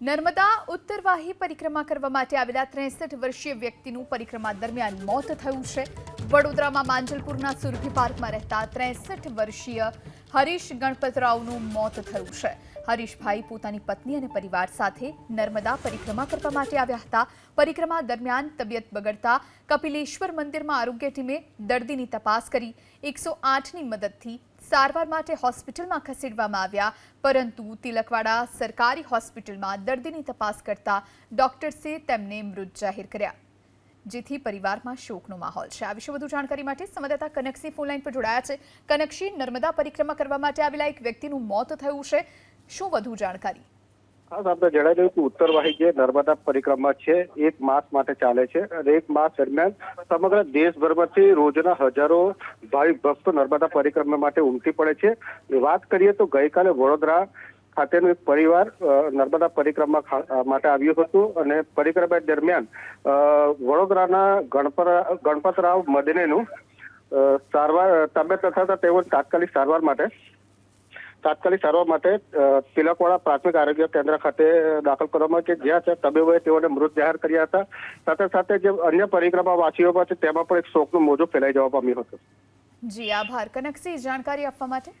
નર્મદા ઉત્તરવાહી પરિક્રમા કરવા માટે આવેલા ત્રેસઠ વર્ષીય વ્યક્તિનું પરિક્રમા દરમિયાન મોત થયું છે. વડોદરામાં માંજલપુરના સુરભી પાર્કમાં રહેતા ત્રેસઠ વર્ષીય હરીશ ગણપતરાવનું મોત થયું છે. હરીશભાઈ પોતાની પત્ની અને પરિવાર સાથે નર્મદા પરિક્રમા કરવા માટે આવ્યા હતા. પરિક્રમા દરમિયાન તબિયત બગડતા કપિલેશ્વર મંદિરમાં આરોગ્ય ટીમે દર્દીની તપાસ કરી. એકસો આઠની મદદથી સારવાર માટે હોસ્પિટલમાં ખસેડવામાં આવ્યા. પરંતુ તિલકવાડા સરકારી હોસ્પિટલમાં દર્દીની તપાસ કરતા ડોક્ટર્સે તેમને મૃત જાહેર કર્યા. જેથી પરિવારમાં શોકનો માહોલ છે. આ વિશે વધુ જાણકારી માટે સંવાદદાતા કનકસિંહ ફોનલાઈન પર જોડાયા છે. કનકસિંહ, નર્મદા પરિક્રમા કરવા માટે આવેલા એક વ્યક્તિનું મોત થયું છે. શું વધુ જાણકારી? ખાસ આપણે જણાવી દઉં કે ઉત્તરવાહી જે નર્મદા પરિક્રમા છે, એક માસ માટે ચાલે છે અને એક માસ દરમિયાન સમગ્ર દેશભરમાંથી રોજના હજારો ભાવિક ભક્તો નર્મદા પરિક્રમા માટે ઉમટી પડે છે. વાત કરીએ તો ગઈકાલે વડોદરા ખાતેનું એક પરિવાર નર્મદા પરિક્રમા માટે આવ્યું હતું અને પરિક્રમા દરમિયાન વડોદરાના ગણપત ગણપતરાવ મદનેનું સારવાર, તબિયત તથા તેઓ તાત્કાલિક સારવાર માટે તાત્કાલિક સારવાર માટે તિલકવાડા પ્રાથમિક આરોગ્ય કેન્દ્ર ખાતે દાખલ કરવામાં કે જ્યાં છે, તબીબોએ તેઓને મૃત જાહેર કર્યા હતા. સાથે સાથે જે અન્ય પરિક્રમાવાસીઓ છે, તેમાં પણ એક શોકનું મોજું ફેલાઈ જવા પામ્યું હતું. જી, આભાર. કનકસિંહ, જાણકારી આપવા માટે?